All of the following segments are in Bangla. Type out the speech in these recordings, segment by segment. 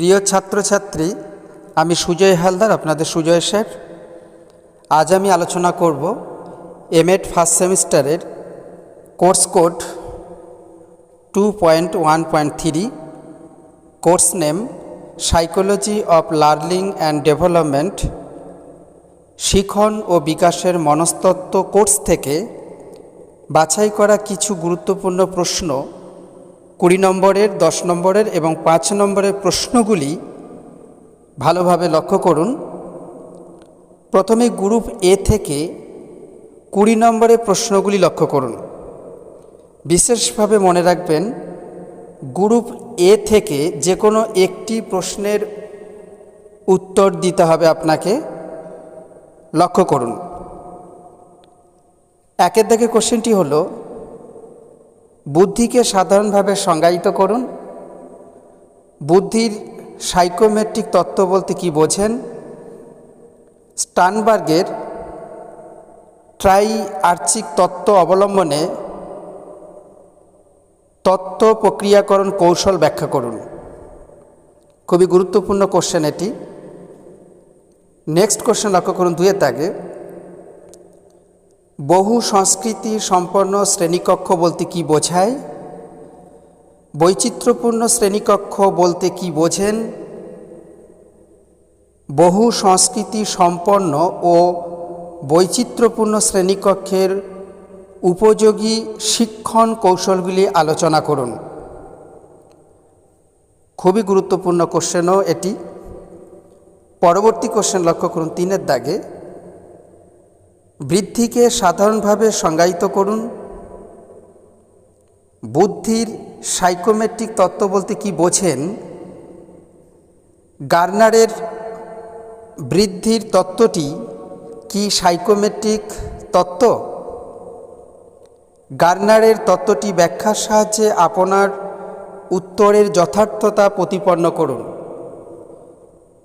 প্রিয় ছাত্রছাত্রী, আমি সুজয় হালদার, আপনাদের সুজয় স্যার। আজ আমি আলোচনা করব এমএড ফার্স্ট সেমিস্টারের course code two point one point three, course name psychology of learning and development, শিখন ও বিকাশের মনস্তত্ত্ব কোর্স থেকে বাছাই করা কিছু গুরুত্বপূর্ণ প্রশ্ন কুড়ি নম্বরের, দশ নম্বরের এবং পাঁচ নম্বরের প্রশ্নগুলি ভালোভাবে লক্ষ্য করুন। প্রথমে গ্রুপ এ থেকে কুড়ি নম্বরের প্রশ্নগুলি লক্ষ্য করুন। বিশেষভাবে মনে রাখবেন, গ্রুপ এ থেকে যে কোনো একটি প্রশ্নের উত্তর দিতে হবে আপনাকে। লক্ষ্য করুন। একের দাগে কোশ্চেনটি হলো বুদ্ধিকে সাধারণভাবে সংজ্ঞায়িত করুন। বুদ্ধির সাইকোমেট্রিক তত্ত্ব বলতে কি বোঝেন? স্টানবার্গের ট্রাই আর্চিক তত্ত্ব অবলম্বনে তত্ত্ব প্রক্রিয়াকরণ কৌশল ব্যাখ্যা করুন। খুবই গুরুত্বপূর্ণ কোশ্চেন এটি। নেক্সট কোশ্চেন লক্ষ্য করুন দুয়ের দাগে। বহু সংস্কৃতি সম্পন্ন শ্রেণীকক্ষ বলতে কি বোঝায়? বৈচিত্র্যপূর্ণ শ্রেণীকক্ষ বলতে কি বোঝেন? বহু সংস্কৃতি সম্পন্ন ও বৈচিত্র্যপূর্ণ শ্রেণীকক্ষের উপযোগী শিক্ষণ কৌশলগুলি আলোচনা করুন। খুবই গুরুত্বপূর্ণ কোশ্চেনও এটি। পরবর্তী কোশ্চেন লক্ষ্য করুন, তিনের দাগে। বৃদ্ধিকে সাধারণভাবে সংজ্ঞায়িত করুন। বুদ্ধির সাইকোমেট্রিক তত্ত্ব বলতে কি বোঝেন? গার্নারের বৃদ্ধির তত্ত্বটি কি সাইকোমেট্রিক তত্ত্ব? গার্নারের তত্ত্বটি ব্যাখ্যার সাহায্যে আপনার উত্তরের যথার্থতা প্রতিপন্ন করুন।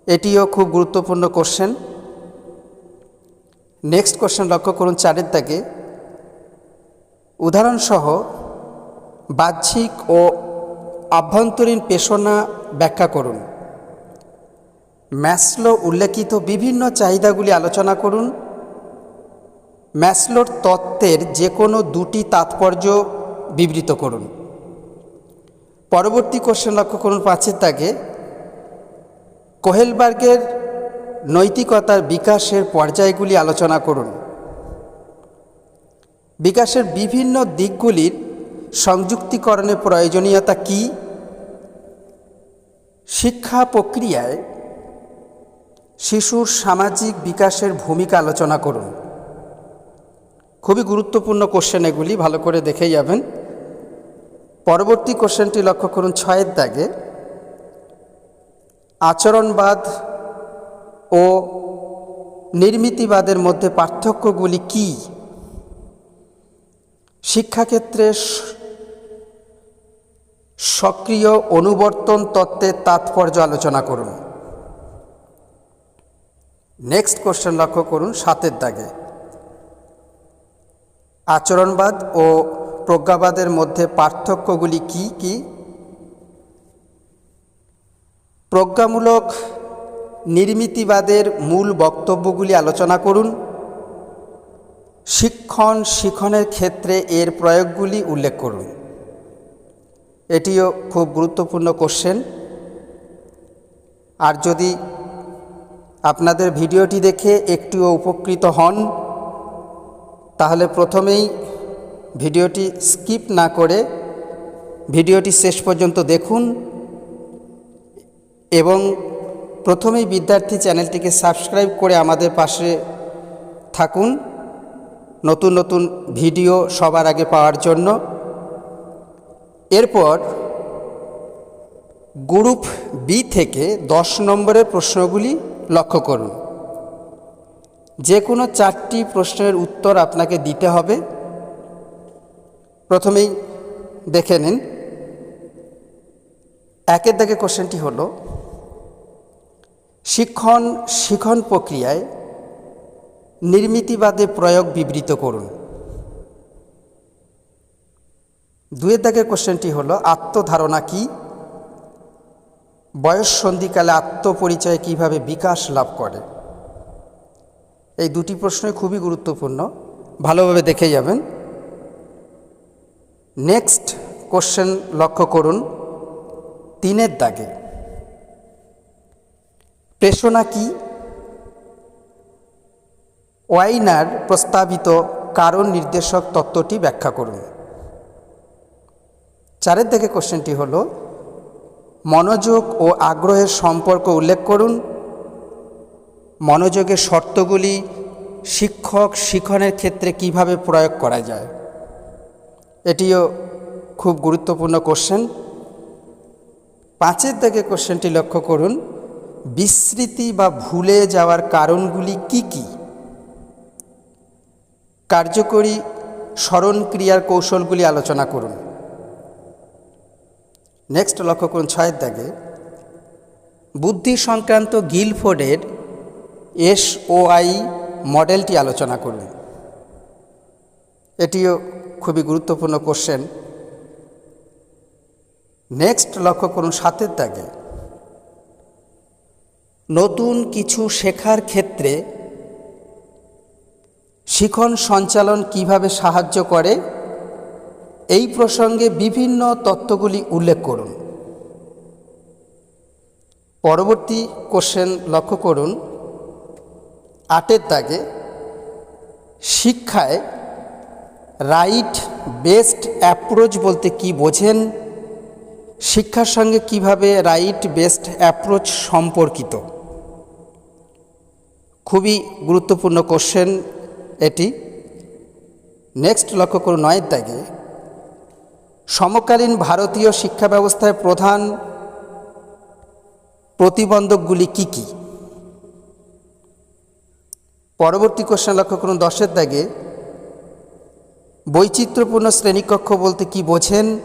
এটিও খুব গুরুত্বপূর্ণ কোশ্চেন নেক্সট কোশ্চেন লক্ষ্য করুন চারের দাগে উদাহরণসহ বাহ্যিক ও আভ্যন্তরীণ পেশনা ব্যাখ্যা করুন। ম্যাসলো উল্লেখিত বিভিন্ন চাহিদাগুলি আলোচনা করুন। ম্যাসলোর তত্ত্বের যে কোনো দুটি তাৎপর্য বিবৃত করুন। পরবর্তী কোশ্চেন লক্ষ্য করুন পাঁচের দাগে কোহেলবার্গের নৈতিকতার বিকাশের পর্যায়গুলি আলোচনা করুন। বিকাশের বিভিন্ন দিকগুলির সংযুক্তিকরণের প্রয়োজনীয়তা কি? শিক্ষা প্রক্রিয়ায় শিশুর সামাজিক বিকাশের ভূমিকা আলোচনা করুন। খুবই গুরুত্বপূর্ণ কোশ্চেন এগুলি, ভালো করে দেখে যাবেন। পরবর্তী কোশ্চেনটি লক্ষ্য করুন, ছয়ের দাগে। আচরণবাদ ও নির্মিতিবাদের মধ্যে পার্থক্যগুলি কি? শিক্ষাক্ষেত্রে সক্রিয় অনুবর্তন তত্ত্বের তাৎপর্য আলোচনা করুন। নেক্সট কোশ্চেন লক্ষ্য করুন সাতের দাগে। আচরণবাদ ও প্রজ্ঞাবাদের মধ্যে পার্থক্যগুলি কি কি? প্রজ্ঞামূলক নির্মিতিবাদের মূল বক্তব্যগুলি আলোচনা করুন। শিক্ষণ শিখনের ক্ষেত্রে এর প্রয়োগগুলি উল্লেখ করুন। এটিও খুব গুরুত্বপূর্ণ কোশ্চেন আর যদি আপনাদের ভিডিওটি দেখে একটুও উপকৃত হন, তাহলে প্রথমেই ভিডিওটি স্কিপ না করে ভিডিওটি শেষ পর্যন্ত দেখুন এবং প্রথমেই বিদ্যার্থী চ্যানেলটিকে সাবস্ক্রাইব করে আমাদের পাশে থাকুন। নতুন নতুন ভিডিও সবার আগে পাওয়ার জন্য। এরপর গ্রুপ বি থেকে দশ নম্বরের প্রশ্নগুলি লক্ষ্য করুন। যে কোনো চারটি প্রশ্নের উত্তর আপনাকে দিতে হবে। প্রথমেই দেখে নিন। একের দাগে কোশ্চেনটি হলো শিক্ষণ শিখন প্রক্রিয়ায় নির্মিতিবাদে প্রয়োগ বিবৃত করুন। দুয়ের দাগের কোশ্চেনটি হল, আত্মধারণা কি? বয়স সন্ধিকালে আত্মপরিচয় কীভাবে বিকাশ লাভ করে? এই দুটি প্রশ্নই খুবই গুরুত্বপূর্ণ। ভালোভাবে দেখে যাবেন। নেক্সট কোশ্চেন লক্ষ্য করুন, তিনের দাগে। প্রেষণা কি? ওয়াইনার প্রস্তাবিত কারণ নির্দেশক তত্ত্বটি ব্যাখ্যা করুন। চারের দিকে কোশ্চেনটি হল, মনোযোগ ও আগ্রহের সম্পর্ক উল্লেখ করুন। মনোযোগের শর্তগুলি শিক্ষক শিক্ষণের ক্ষেত্রে কীভাবে প্রয়োগ করা যায়? এটিও খুব গুরুত্বপূর্ণ কোশ্চেন। পাঁচের দিকে কোশ্চেনটি লক্ষ্য করুন বিস্মৃতি বা ভুলে যাওয়ার কারণগুলি কি কি? কার্যকরী স্মরণ ক্রিয়ার কৌশলগুলি আলোচনা করুন। নেক্সট লক্ষ্য করুন ছয়ের দাগে বুদ্ধি সংক্রান্ত গিলফোর্ডের এস ও আই মডেলটি আলোচনা করুন। এটিও খুবই গুরুত্বপূর্ণ কোশ্চেন। নেক্সট লক্ষ্য করুন সাতের দাগে নতুন কিছু শেখার ক্ষেত্রে শিখন সঞ্চালন কীভাবে সাহায্য করে, এই প্রসঙ্গে বিভিন্ন তত্ত্বগুলি উল্লেখ করুন। পরবর্তী কোশ্চেন লক্ষ্য করুন। আটের দাগে, শিক্ষায় রাইট বেস্ট অ্যাপ্রোচ বলতে কি বোঝেন? শিক্ষার সঙ্গে কীভাবে রাইট বেস্ট অ্যাপ্রোচ সম্পর্কিত? খুবই গুরুত্বপূর্ণ কোশ্চেন এটি। নেক্সট লক্ষ্য করুন নয়ের দাগে। সমকালীন ভারতীয় শিক্ষা ব্যবস্থায় প্রধান প্রতিবন্ধকগুলি কি কি? পরবর্তী কোশ্চেন লক্ষ্য করুন দশের দাগে। বৈচিত্র্যপূর্ণ শ্রেণীকক্ষ বলতে কি বোঝেন?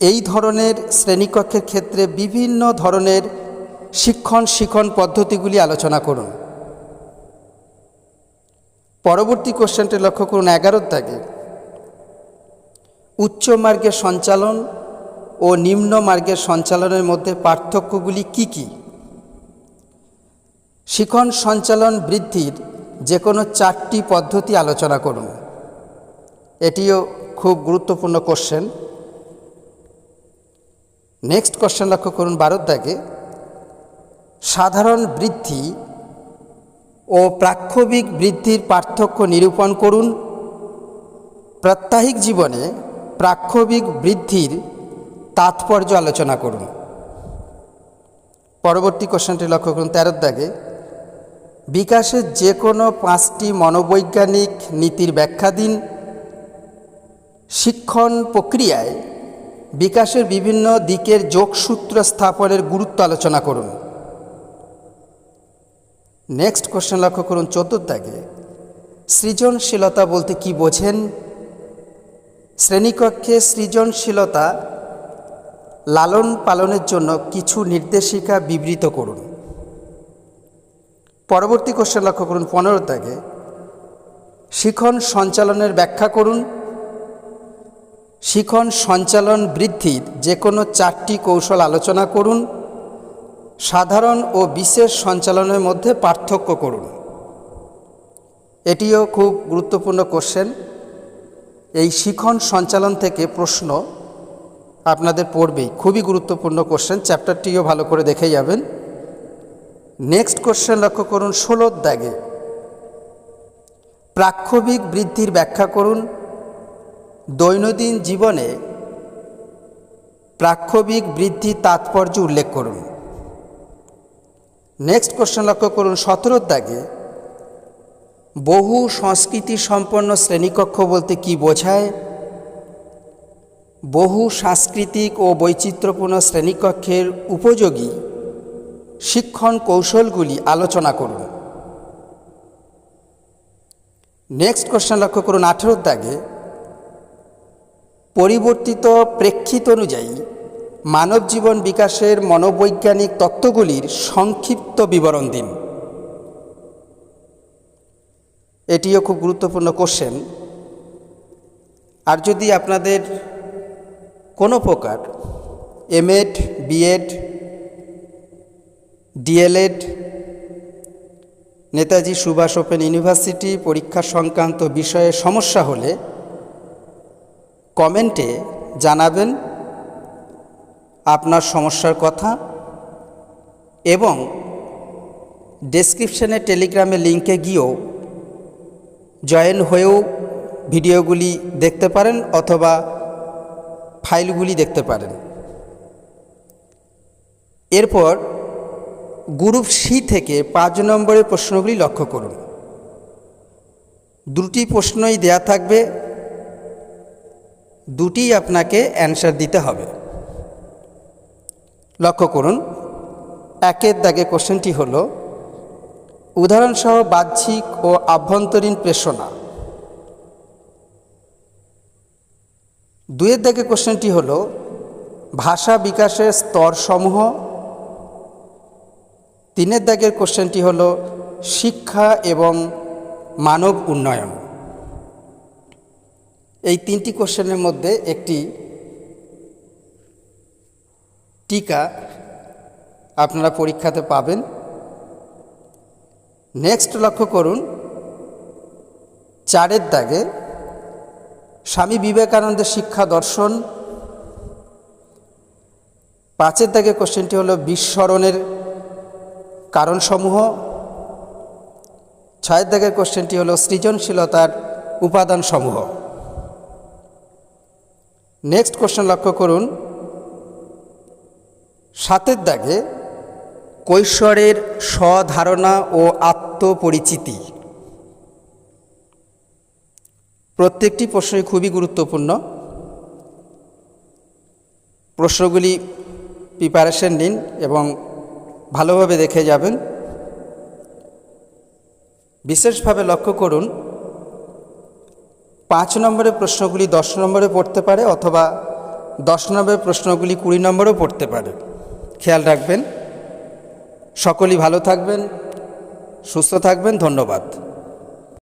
এই ধরনের শ্রেণীকক্ষের ক্ষেত্রে বিভিন্ন ধরনের শিক্ষণ, শিখন পদ্ধতিগুলি আলোচনা করুন। পরবর্তী কোশ্চেনটি লক্ষ্য করুন এগারোর দাগে। উচ্চ মার্গের সঞ্চালন ও নিম্ন মার্গের সঞ্চালনের মধ্যে পার্থক্যগুলি কি কি? শিখন সঞ্চালন বৃদ্ধির যে কোনো চারটি পদ্ধতি আলোচনা করুন। এটিও খুব গুরুত্বপূর্ণ কোশ্চেন। নেক্সট কোশ্চেন লক্ষ্য করুন বারোর দাগে। সাধারণ বৃদ্ধি ও প্রাক্ষবিক বৃদ্ধির পার্থক্য নিরূপণ করুন। প্রাত্যহিক জীবনে প্রাক্ষবিক বৃদ্ধির তাৎপর্য আলোচনা করুন। পরবর্তী কোশ্চেনটি লক্ষ্য করুন, তেরোর দাগে বিকাশের যে কোনো পাঁচটি মনোবৈজ্ঞানিক নীতির ব্যাখ্যা দিন। শিক্ষণ প্রক্রিয়ায় বিকাশের বিভিন্ন দিকের যোগসূত্র স্থাপনের গুরুত্ব আলোচনা করুন। নেক্সট কোশ্চেন লক্ষ্য করুন চতুর্দাগে সৃজনশীলতা বলতে কি বোঝেন? শ্রেণীকক্ষে সৃজনশীলতা লালন পালনের জন্য কিছু নির্দেশিকা বিবৃত করুন। পরবর্তী কোশ্চেন লক্ষ্য করুন পনেরো দাগে শিখন সঞ্চালনের ব্যাখ্যা করুন। শিখন সঞ্চালন বৃদ্ধির যে কোনো চারটি কৌশল আলোচনা করুন। সাধারণ ও বিশেষ সঞ্চালনের মধ্যে পার্থক্য করুন। এটিও খুব গুরুত্বপূর্ণ কোশ্চেন এই শিখন সঞ্চালন থেকে প্রশ্ন আপনাদের পড়বেই। খুবই গুরুত্বপূর্ণ কোশ্চেন চ্যাপ্টারটিও ভালো করে দেখে যাবেন। নেক্সট কোশ্চেন লক্ষ্য করুন ষোলোর দাগে। প্রাক্ষবিক বৃদ্ধির ব্যাখ্যা করুন। দৈনন্দিন জীবনে প্রাক্ষবিক বৃদ্ধির তাৎপর্য উল্লেখ করুন। নেক্সট কোশ্চেন লক্ষ্য করুন সতেরোর দাগে বহু সংস্কৃতি সম্পন্ন শ্রেণীকক্ষ বলতে কি বোঝায়? বহু সাংস্কৃতিক ও বৈচিত্র্যপূর্ণ শ্রেণীকক্ষের উপযোগী শিক্ষণ কৌশলগুলি আলোচনা করুন। নেক্সট কোশ্চেন লক্ষ্য করুন আঠেরোর দাগে পরিবর্তিত প্রেক্ষিত অনুযায়ী মানব জীবন বিকাশের মনোবৈজ্ঞানিক তত্ত্বগুলির সংক্ষিপ্ত বিবরণ দিন। এটিও খুব গুরুত্বপূর্ণ কোশ্চেন আর যদি আপনাদের কোনো প্রকার MEd BEd DElEd Netaji Subhash open university পরীক্ষা সংক্রান্ত বিষয়ে সমস্যা হলে কমেন্টে জানাবেন। আপনার সমস্যার কথা এবং ডেসক্রিপশনে টেলিগ্রামে লিঙ্কে গিয়েও জয়েন হয়েও ভিডিওগুলি দেখতে পারেন অথবা ফাইলগুলি দেখতে পারেন। এরপর গ্রুপ সি থেকে পাঁচ নম্বরের প্রশ্নগুলি লক্ষ্য করুন। দুটি প্রশ্নই দেয়া থাকবে দুটি আপনাকে অ্যান্সার দিতে হবে। লক্ষ্য করুন, একের দাগে কোশ্চেনটি হল, উদাহরণসহ বাহ্যিক ও আভ্যন্তরীণ প্রেষণা। দুয়ের দাগে কোশ্চেনটি হল, ভাষা বিকাশের স্তরসমূহ। তিনের দাগের কোশ্চেনটি হল, শিক্ষা এবং মানব উন্নয়ন। এই তিনটি কোশ্চেনের মধ্যে একটি টিকা আপনারা পরীক্ষাতে পাবেন। নেক্সট লক্ষ্য করুন, চারের দাগে স্বামী বিবেকানন্দের শিক্ষা দর্শন। পাঁচের দাগে কোশ্চেনটি হলো বিস্মরণের কারণসমূহ। ছয়ের দাগের কোশ্চেনটি হলো সৃজনশীলতার উপাদানসমূহ। নেক্সট কোশ্চেন লক্ষ্য করুন সাতের দাগে কৈশোরের স্বধারণা ও আত্মপরিচিতি। প্রত্যেকটি প্রশ্নই খুবই গুরুত্বপূর্ণ। প্রশ্নগুলি প্রিপারেশন নিন এবং ভালোভাবে দেখে যাবেন। বিশেষভাবে লক্ষ্য করুন, পাঁচ নম্বরের প্রশ্নগুলি দশ নম্বরে পড়তে পারে অথবা দশ নম্বরের প্রশ্নগুলি কুড়ি নম্বরেও পড়তে পারে। খেয়াল রাখবেন। সকলেই ভালো থাকবেন সুস্থ থাকবেন ধন্যবাদ।